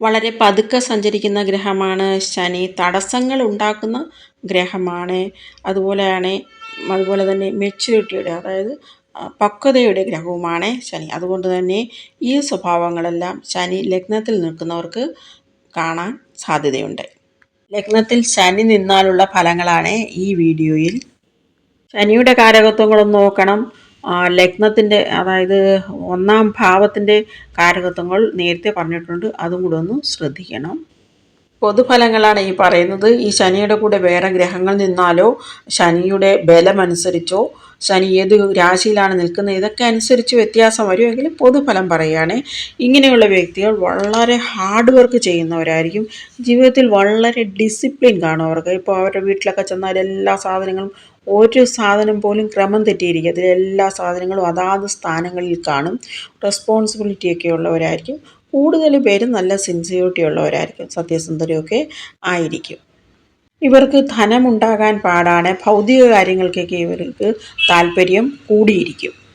വളരെ പതുക്കെ സഞ്ചരിക്കുന്ന ഗ്രഹമാണ് ശനി. തടസ്സങ്ങൾ ഉണ്ടാക്കുന്ന ഗ്രഹമാണ്. അതുപോലെയാണ് അതുപോലെ തന്നെ മെച്യൂരിറ്റിയുടെ അതായത് പക്വതയുടെ ഗ്രഹവുമാണ് ശനി. അതുകൊണ്ട് തന്നെ ഈ സ്വഭാവങ്ങളെല്ലാം ശനി ലഗ്നത്തിൽ നിൽക്കുന്നവർക്ക് കാണാൻ സാധ്യതയുണ്ട്. ലഗ്നത്തിൽ ശനി നിന്നാലുള്ള ഫലങ്ങളാണ് ഈ വീഡിയോയിൽ. ശനിയുടെ കാരകത്വങ്ങളൊന്ന് നോക്കണം. ലഗ്നത്തിന്റെ അതായത് ഒന്നാം ഭാവത്തിന്റെ കാരകത്വങ്ങൾ നേരത്തെ പറഞ്ഞിട്ടുണ്ട്. അതും കൂടെ ഒന്ന് ശ്രദ്ധിക്കണം. പൊതുഫലങ്ങളാണ് ഈ പറയുന്നത്. ഈ ശനിയുടെ കൂടെ വേറെ ഗ്രഹങ്ങൾ നിന്നാലോ ശനിയുടെ ബലമനുസരിച്ചോ ശനി ഏത് രാശിയിലാണ് നിൽക്കുന്നത് ഇതൊക്കെ അനുസരിച്ച് വ്യത്യാസം വരുമെങ്കിലും പൊതുഫലം പറയുകയാണ്. ഇങ്ങനെയുള്ള വ്യക്തികൾ വളരെ ഹാർഡ് വർക്ക് ചെയ്യുന്നവരായിരിക്കും. ജീവിതത്തിൽ വളരെ ഡിസിപ്ലിൻ കാണും അവർക്ക്. ഇപ്പോൾ അവരുടെ വീട്ടിലൊക്കെ ചെന്നാൽ എല്ലാ സാധനങ്ങളും ഒരു സാധനം പോലും ക്രമം തെറ്റിയിരിക്കും അതിൽ എല്ലാ സാധനങ്ങളും അതാത് സ്ഥാനങ്ങളിൽ കാണും. റെസ്പോൺസിബിലിറ്റി ഒക്കെ ഉള്ളവരായിരിക്കും. കൂടുതൽ പേരും നല്ല സിൻസിയോറിറ്റി ഉള്ളവരായിരിക്കും. സത്യസന്ധരൊക്കെ ആയിരിക്കും. ഇവർക്ക് ധനമുണ്ടാകാൻ പാടാണ്. ഭൗതിക കാര്യങ്ങൾക്കൊക്കെ ഇവർക്ക് താല്പര്യം കൂടിയിരിക്കും.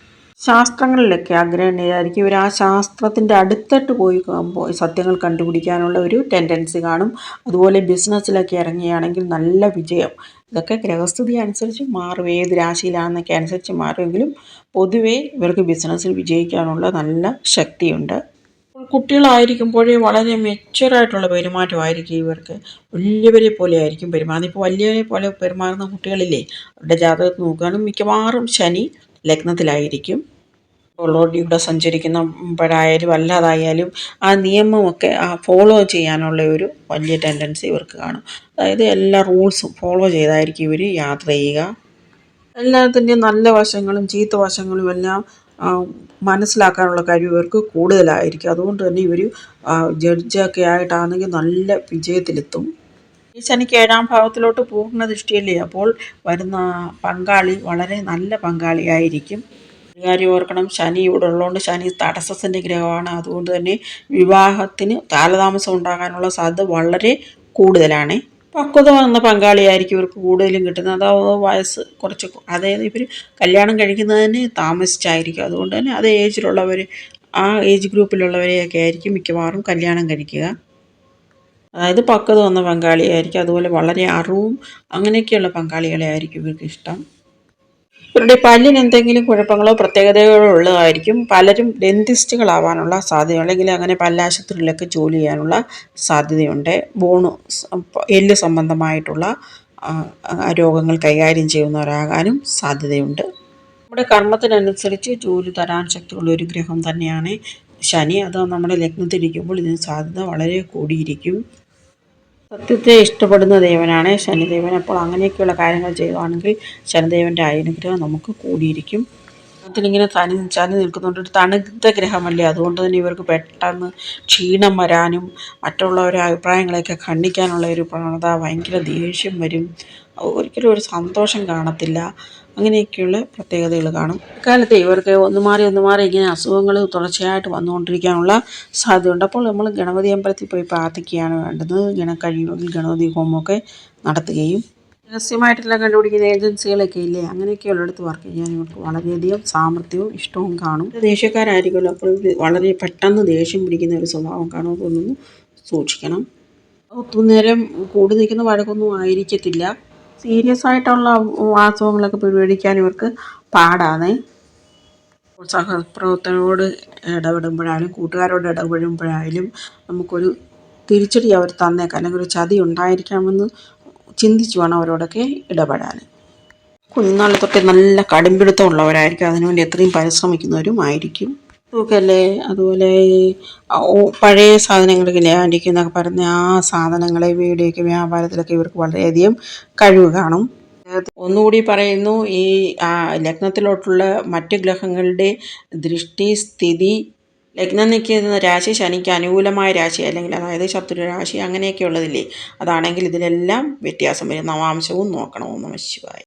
ശാസ്ത്രങ്ങളിലൊക്കെ ആഗ്രഹമുണ്ടായിരിക്കും ഇവർ ആ ശാസ്ത്രത്തിന്റെ അടുത്തിട്ട് പോയി പോയി സത്യങ്ങൾ കണ്ടുപിടിക്കാനുള്ള ഒരു ടെൻഡൻസി കാണും. അതുപോലെ ബിസിനസ്സിലൊക്കെ ഇറങ്ങുകയാണെങ്കിൽ നല്ല വിജയം. ഇതൊക്കെ ഗ്രഹസ്ഥിതി അനുസരിച്ച് മാറും. ഏത് രാശിയിലാണെന്നൊക്കെ അനുസരിച്ച് മാറുമെങ്കിലും പൊതുവേ ഇവർക്ക് ബിസിനസ്സിൽ വിജയിക്കാനുള്ള നല്ല ശക്തിയുണ്ട്. കുട്ടികളായിരിക്കുമ്പോഴേ വളരെ മെച്ചുവറായിട്ടുള്ള പെരുമാറ്റമായിരിക്കും ഇവർക്ക്. വലിയവരെ പോലെ ആയിരിക്കും പെരുമാറുന്നത്. ഇപ്പോൾ വലിയവരെ പോലെ പെരുമാറുന്ന കുട്ടികളില്ലേ അവരുടെ ജാതകത്തിൽ നോക്കുകയാണെങ്കിൽ മിക്കവാറും ശനി ലഗ്നത്തിലായിരിക്കും. ഇവിടെ സഞ്ചരിക്കുന്നപ്പോഴായാലും അല്ലാതായാലും ആ നിയമമൊക്കെ ആ ഫോളോ ചെയ്യാനുള്ള ഒരു വലിയ ടെൻഡൻസി ഇവർക്ക് കാണും. അതായത് എല്ലാ റൂൾസും ഫോളോ ചെയ്തായിരിക്കും ഇവർ യാത്ര ചെയ്യുക. എല്ലാത്തിന്റെയും നല്ല വശങ്ങളും ചീത്ത വശങ്ങളും എല്ലാം മനസ്സിലാക്കാനുള്ള കഴിവ് ഇവർക്ക് കൂടുതലായിരിക്കും. അതുകൊണ്ട് തന്നെ ഇവർ ജഡ്ജൊക്കെ ആയിട്ടാണെങ്കിൽ നല്ല വിജയത്തിലെത്തും. ഈ ശനിക്ക് ഏഴാം ഭാവത്തിലോട്ട് പൂർണ ദൃഷ്ടിയല്ലേ? അപ്പോൾ വരുന്ന പങ്കാളി വളരെ നല്ല പങ്കാളിയായിരിക്കും. ഒരു കാര്യം ഓർക്കണം. ശനി ഇവിടെ ഉള്ളതുകൊണ്ട് ശനി തടസ്സത്തിന്റെ ഗ്രഹമാണ്. അതുകൊണ്ട് തന്നെ വിവാഹത്തിന് കാലതാമസം ഉണ്ടാകാനുള്ള സാധ്യത വളരെ കൂടുതലാണ്. പക്വത വന്ന പങ്കാളിയായിരിക്കും ഇവർക്ക് കൂടുതലും കിട്ടുന്നത്. അതായത് വയസ്സ് കുറച്ച് അതായത് ഇവർ കല്യാണം കഴിക്കുന്നതിന് താമസിച്ചായിരിക്കും. അതുകൊണ്ട് തന്നെ അത് ഏജിലുള്ളവർ ആ ഏജ് ഗ്രൂപ്പിലുള്ളവരെയൊക്കെ ആയിരിക്കും മിക്കവാറും കല്യാണം കഴിക്കുക. അതായത് പക്വത വന്ന പങ്കാളിയായിരിക്കും. അതുപോലെ വളരെ അറിവും അങ്ങനെയൊക്കെയുള്ള പങ്കാളികളെ ആയിരിക്കും ഇവർക്ക് ഇഷ്ടം. ഇവരുടെ പല്ലിന് എന്തെങ്കിലും കുഴപ്പങ്ങളോ പ്രത്യേകതകളോ ഉള്ളതായിരിക്കും. പലരും ഡെന്റിസ്റ്റുകളാവാനുള്ള സാധ്യത അല്ലെങ്കിൽ അങ്ങനെ പല്ലാശുപത്രിയിലൊക്കെ ജോലി ചെയ്യാനുള്ള സാധ്യതയുണ്ട്. ബോണ് എല്ല് സംബന്ധമായിട്ടുള്ള രോഗങ്ങൾ കൈകാര്യം ചെയ്യുന്നവരാകാനും സാധ്യതയുണ്ട്. നമ്മുടെ കർമ്മത്തിനനുസരിച്ച് ജോലി തരാൻ ശക്തിയുള്ള ഒരു ഗ്രഹം തന്നെയാണ് ശനി. അത് നമ്മുടെ ലഗ്നത്തിരിക്കുമ്പോൾ ഇതിന് സാധ്യത വളരെ കൂടിയിരിക്കും. സത്യത്തെ ഇഷ്ടപ്പെടുന്ന ദേവനാണ് ശനിദേവൻ. അപ്പോൾ അങ്ങനെയൊക്കെയുള്ള കാര്യങ്ങൾ ചെയ്യുകയാണെങ്കിൽ ശനിദേവന്റെ അനുഗ്രഹം നമുക്ക് കൂടിയിരിക്കും. അതിലിങ്ങനെ തനി ചനി നിൽക്കുന്നുണ്ട്. ഒരു തണുത്ത ഗ്രഹമല്ലേ? അതുകൊണ്ട് തന്നെ ഇവർക്ക് പെട്ടെന്ന് ക്ഷീണം വരാനും മറ്റുള്ളവരുടെ അഭിപ്രായങ്ങളെയൊക്കെ ഖണ്ഡിക്കാനുള്ള ഒരു പ്രവണത ഭയങ്കര ദേഷ്യം വരും. ഒരിക്കലും ഒരു സന്തോഷം കാണത്തില്ല. അങ്ങനെയൊക്കെയുള്ള പ്രത്യേകതകൾ കാണും. ഇക്കാലത്ത് ഇവർക്ക് ഒന്ന് മാറി ഒന്ന് മാറി ഇങ്ങനെ അസുഖങ്ങൾ തുടർച്ചയായിട്ട് വന്നുകൊണ്ടിരിക്കാനുള്ള സാധ്യതയുണ്ട്. അപ്പോൾ നമ്മൾ ഗണപതി അമ്പലത്തിൽ പോയി പ്രാർത്ഥിക്കുകയാണ് വേണ്ടത്. ഗണ കഴിയുമെങ്കിൽ ഗണപതി ഹോമമൊക്കെ നടത്തുകയും രഹസ്യമായിട്ടെല്ലാം കണ്ടുപിടിക്കുന്ന ഏജൻസികളൊക്കെ ഇല്ലേ? അങ്ങനെയൊക്കെയുള്ളിടത്ത് വർക്ക് ചെയ്യാൻ ഇവർക്ക് വളരെയധികം സാമർഥ്യവും ഇഷ്ടവും കാണും. ദേഷ്യക്കാരായിരിക്കുമല്ലോ അപ്പോൾ വളരെ പെട്ടെന്ന് ദേഷ്യം പിടിക്കുന്ന ഒരു സ്വഭാവം കാണും അതൊന്നും സൂക്ഷിക്കണം. നേരം കൂടി നിൽക്കുന്ന വഴക്കൊന്നും ആയിരിക്കത്തില്ല. സീരിയസ് ആയിട്ടുള്ള വാസ്തവങ്ങളൊക്കെ പരിപാടിക്കാൻ ഇവർക്ക് പാടാണ്. സഹപ്രവർത്തകരോട് ഇടപെടുമ്പോഴായാലും കൂട്ടുകാരോട് ഇടപെടുമ്പോഴായാലും നമുക്കൊരു തിരിച്ചടി അവർ തന്നേക്കാം. അല്ലെങ്കിൽ ഒരു ചതി ഉണ്ടായിരിക്കാമെന്ന് ചിന്തിച്ച് വേണം അവരോടൊക്കെ ഇടപെടാൻ. കുഞ്ഞുനാളിൽ തൊട്ട് നല്ല കടുംപിടുത്തമുള്ളവരായിരിക്കും. അതിനുവേണ്ടി എത്രയും പരിശ്രമിക്കുന്നവരും ആയിരിക്കും തൂക്കല്ലേ അതുപോലെ പഴയ സാധനങ്ങളൊക്കെ ആന്റിക്ക് എന്നൊക്കെ പറയുന്ന ആ സാധനങ്ങളെ വീടിയൊക്കെ വ്യാപാരത്തിലൊക്കെ ഇവർക്ക് വളരെയധികം കഴിവ് കാണും. ഒന്നുകൂടി പറയുന്നു ഈ ലഗ്നത്തിലോട്ടുള്ള മറ്റ് ഗ്രഹങ്ങളുടെ ദൃഷ്ടി സ്ഥിതി ലഗ്നം നിൽക്കുന്ന രാശി ശനിക്ക് അനുകൂലമായ രാശി അല്ലെങ്കിൽ അതായത് ശത്രു രാശി അങ്ങനെയൊക്കെ ഉള്ളതില്ലേ? അതാണെങ്കിൽ ഇതിലെല്ലാം വ്യത്യാസം വരും. നവാംശവും നോക്കണം ഓം മനസ്സിലായി ശിവായ.